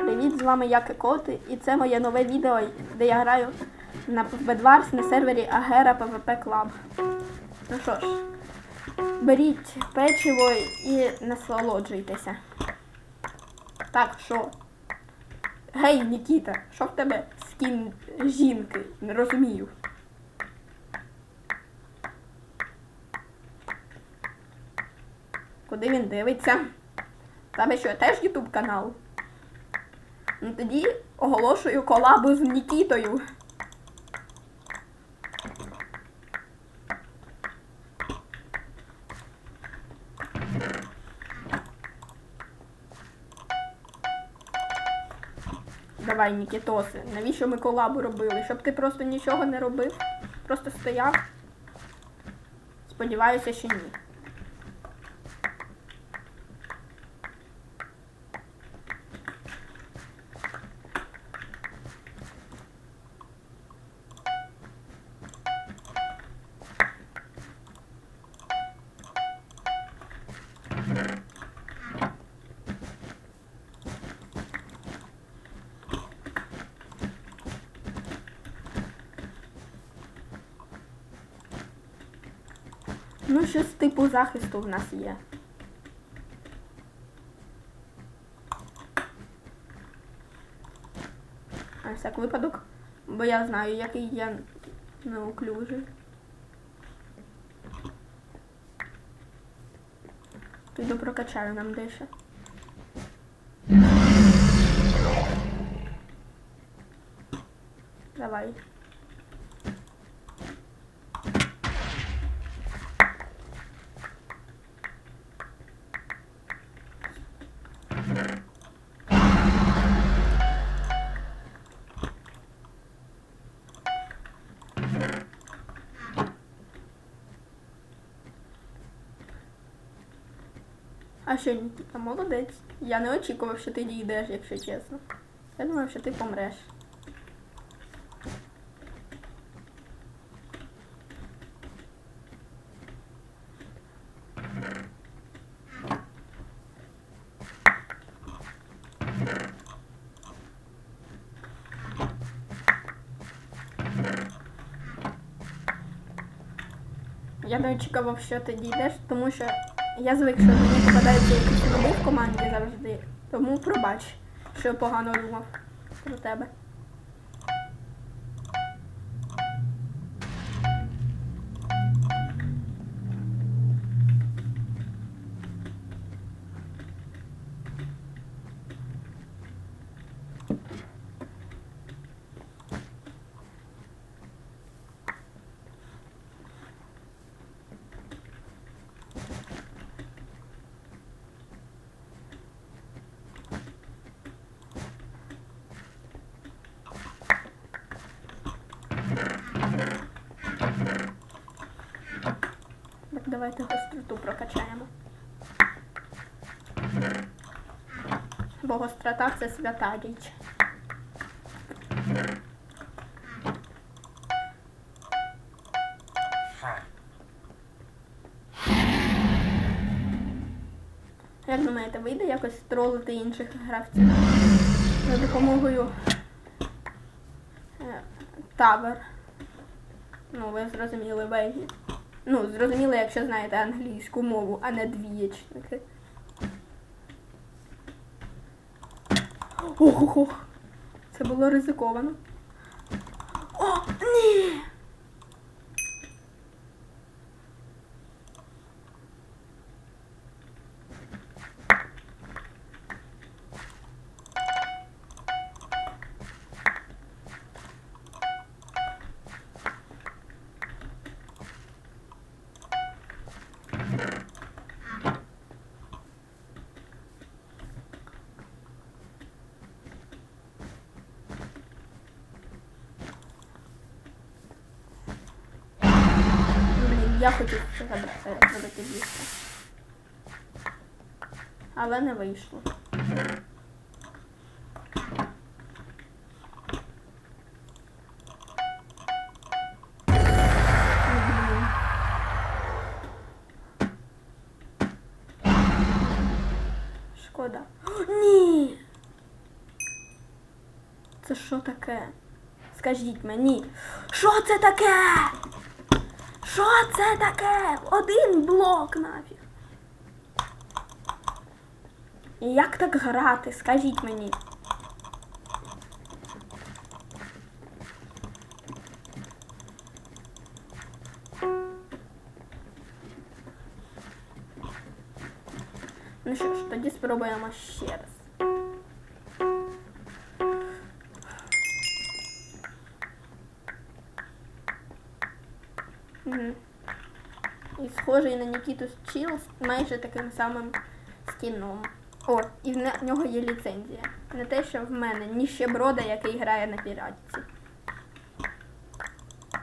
Привіт, з вами я Кекоти, і це моє нове відео, де я граю на Bedwars на сервері Агера PvP Club. Ну що ж, беріть печиво і насолоджуйтеся. Так, що? Гей, Нікіта, що в тебе скін жінки? Не розумію. Куди він дивиться? Тебе що, теж Ютуб канал? Ну тоді оголошую колабу з Нікітою. Давай, Нікітоси, навіщо ми колабу робили? Щоб ти просто нічого не робив? Просто стояв? Сподіваюся, що ні. Ну, щось типу захисту в нас є. На всяк випадок, бо я знаю, який я неуклюжий. Піду прокачаю нам дещо. Давай. А що, Нікіта, молодець. Я не очікував, що ти дійдеш, якщо чесно. Я думав, що ти помреш. Я не очікував, що ти дійдеш, тому що я звик, що мені попадається якийсь новий в команді завжди. Тому пробач, що я погано думав про тебе. Так, давайте гостроту прокачаємо. Бо гострота це свята річ. Як думаєте, вийде якось тролити інших гравців за допомогою е, тавер? Ну, ви зрозуміли вегі. Ну, зрозуміло, якщо знаєте англійську мову, а не двієчники. Ох-ох-ох! Це було ризиковано. О, ні! Блін, я хотів зробити більше. Але не вийшло. Шкода. Ні! Це що таке? Скажіть мені, що це таке? Що це таке? Один блок нафіг. Як так грати? Скажіть мені. Ну що ж, тоді спробуємо ще раз. Схожий на Нікіту Чіл з майже таким самим скіном. О, і в нього є ліцензія. Не те, що в мене ніщеброда, який грає на піратці.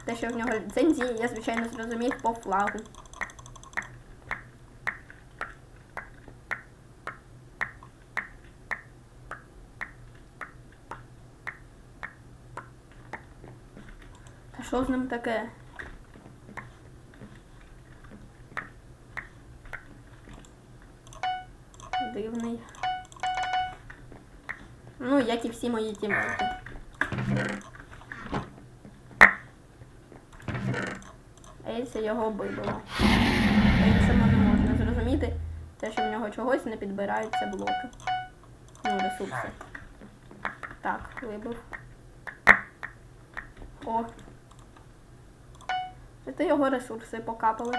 Те, що в нього ліцензія, я звичайно зрозумів по флагу. Та що з ним таке? Ну, як і всі мої тімейти. Ельса його вибила. По-іншому не можна зрозуміти, те, що в нього чогось не підбираються блоки. Ну, ресурси. Так, вибив. О. Це його ресурси покапали.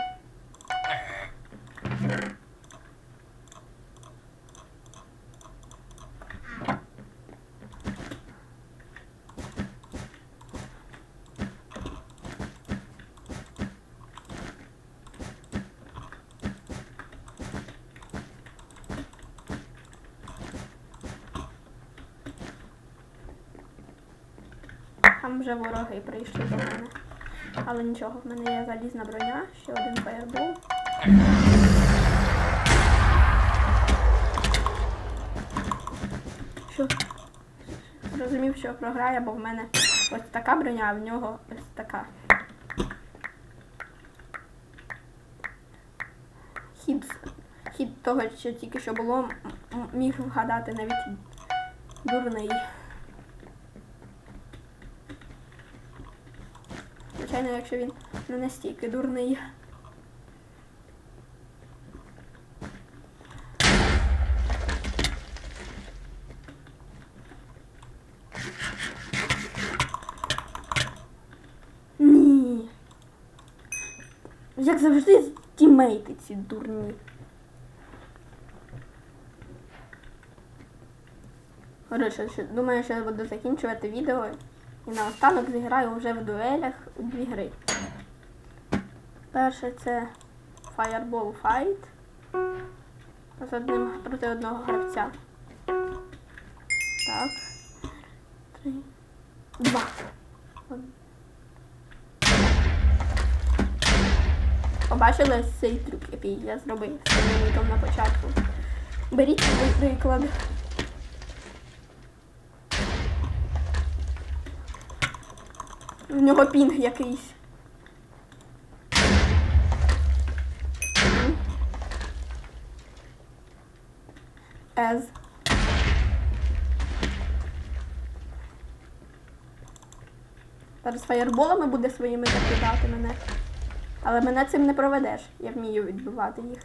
Там вже вороги прийшли до мене. Але нічого, в мене є залізна броня, ще один фаєрбол. Що? Розумів, що програє, бо в мене ось така броня, а в нього ось така. Хід, хід того, що тільки що було, міг вгадати навіть дурний. Звичайно, якщо він не настільки дурний. Ні. Як завжди, тімейти ці дурні. Коротше, думаю, що я буду закінчувати відео. І наостанок зіграю вже в дуелях у дві гри. Перше це Fireball Fight з одним проти одного гравця. Так. Три. Два. Побачили цей трюк, який я зробив з на початку. Беріть приклад. В нього пінг якийсь. Ез. Зараз фаєрболами буде своїми закидати мене. Але мене цим не проведеш. Я вмію відбивати їх.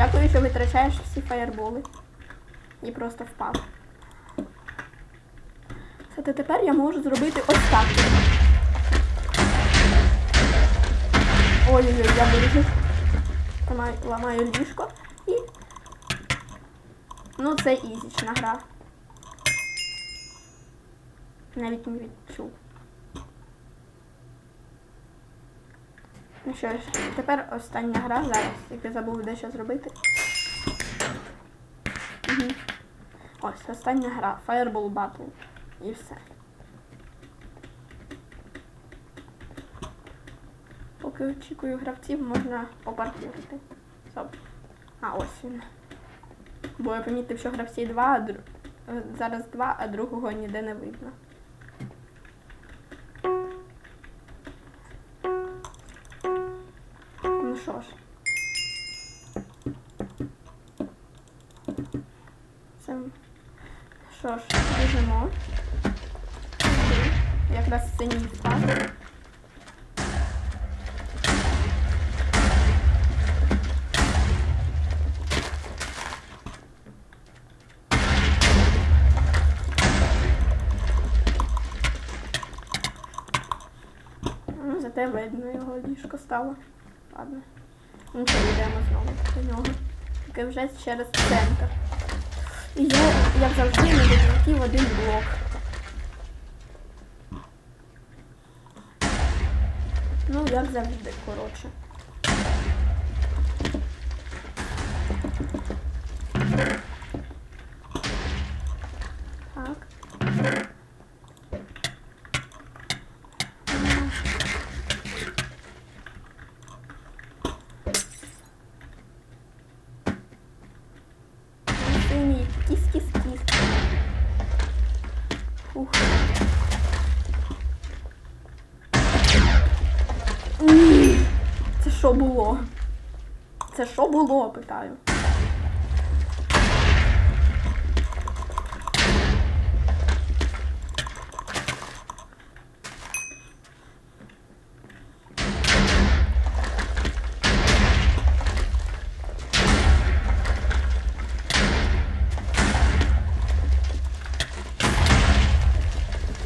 Дякую, що витрачаєш всі фаєрболи. І просто впав. Зате тепер я можу зробити ось так. Ой-ой-ой, я виріжу. Ламаю, ліжко і. Ну, це ізічна гра. Навіть не відчув. Ну що ж, тепер остання гра зараз, як я забув дещо зробити. Угу. Ось, остання гра. Fireball Battle. І все. Поки очікую гравців, можна попаркурити. Стоп. А, ось він. Бо я помітив, що гравці два, а дру... е, зараз два, а другого ніде не видно. Ну що ж. Це... Що ж, біжимо. Якраз синій спад. Ну, зате видно його ліжко стало. Ладно. Ну йдемо знову до нього. Тільки вже через центр. І я, як завжди, не долетів один блок. Ну, як завжди, коротше. Так. Синій, кіс-кіс-кіс. Ух. Ні. Це що було? Це що було, питаю.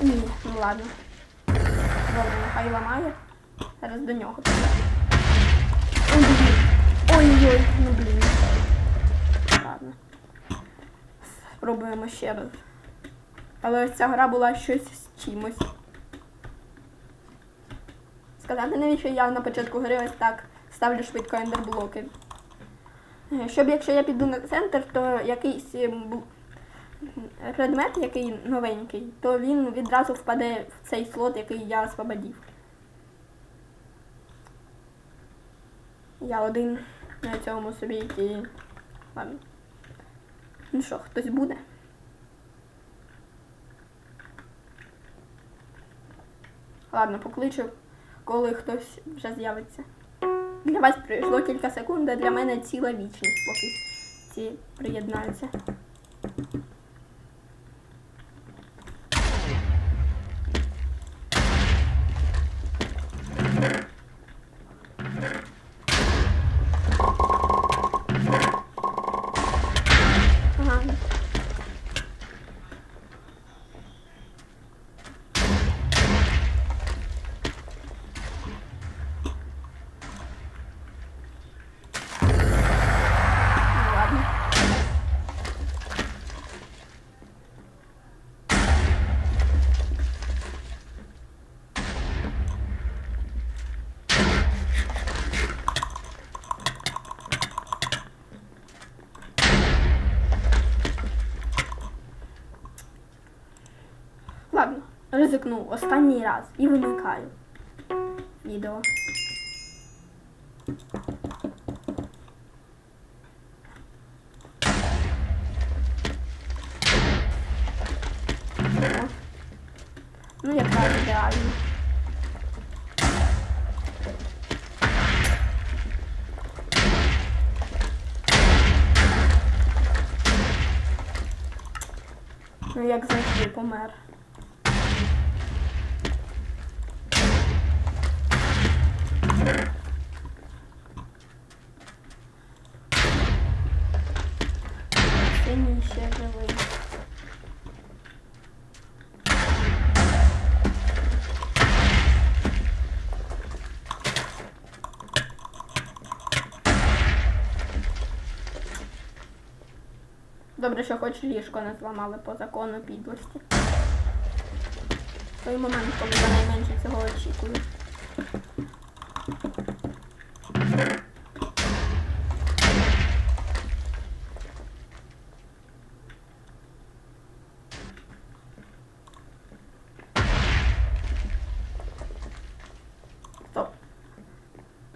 Ні, ну ладно. Добре, нехай ламає. Зараз до нього. Ой, блін. Ой-ой, ну блін. Ладно. Спробуємо ще раз. Але ось ця гра була щось з чимось. Сказати, навіщо я на початку гри ось так ставлю швидко ендерблоки. Е, Щоб якщо я піду на центр, то якийсь е, предмет, який новенький, то він відразу впаде в цей слот, який я освободив. Я один на цьому собі і... Ладно. Ну що, хтось буде? Ладно, покличу, коли хтось вже з'явиться. Для вас пройшло кілька секунд, а для мене ціла вічність, поки ці приєднаються. Ага. Ну ладно. Ладно, ризикну останній раз і вимикаю відео. Ну, якраз ідеально. Ну, як завжди помер. Синій ще живий. Добре, що хоч ліжко не зламали по закону підлості. Той момент, коли я найменше цього очікую.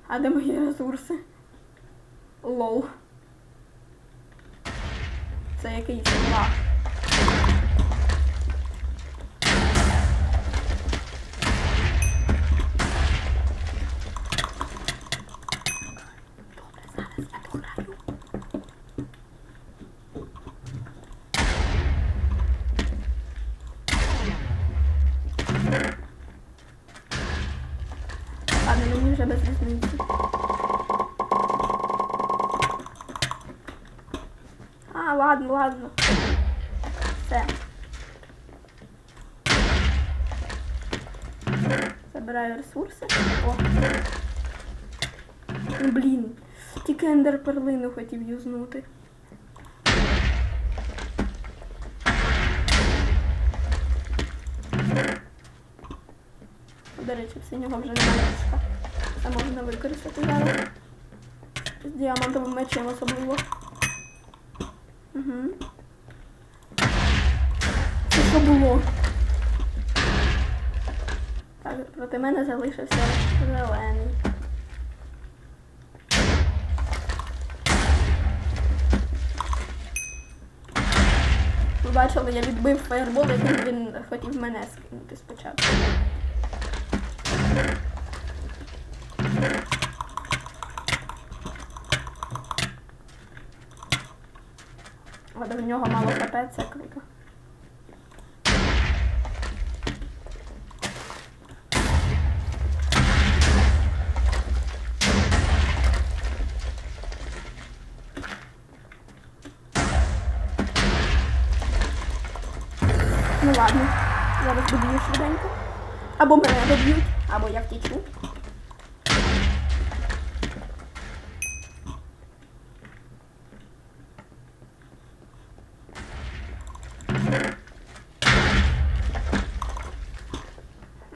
А де мої ресурси? Лол. Це якийсь лаг. Ладно, мені вже без різниці. А, ладно, ладно. Все. Забираю ресурси. О. Блін. Тільки ендер перлину хотів юзнути. До речі, в синього вже немає ліжка. Це можна використати зараз. З діамантовим мечем особливо. Угу. Що було? Так, проти мене залишився зелений. Ви бачили, я відбив фаєрбол, який він хотів мене скинути спочатку. Але в нього мало хп, це круто. Ну ладно, зараз доб'ю швиденько. Або мене доб'ють, або я втічу.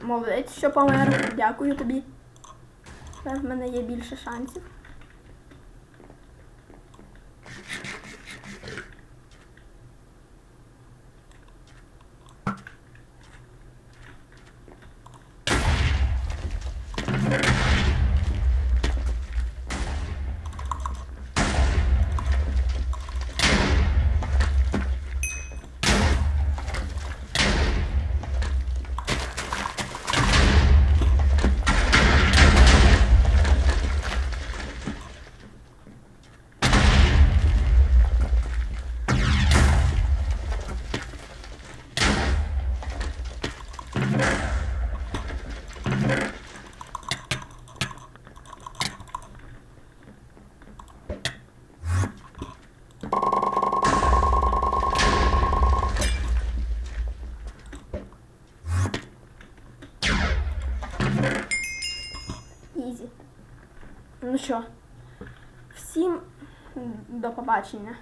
Молодець, що помер. Дякую тобі. В мене є більше шансів. Ізі. Ну що, всім до побачення.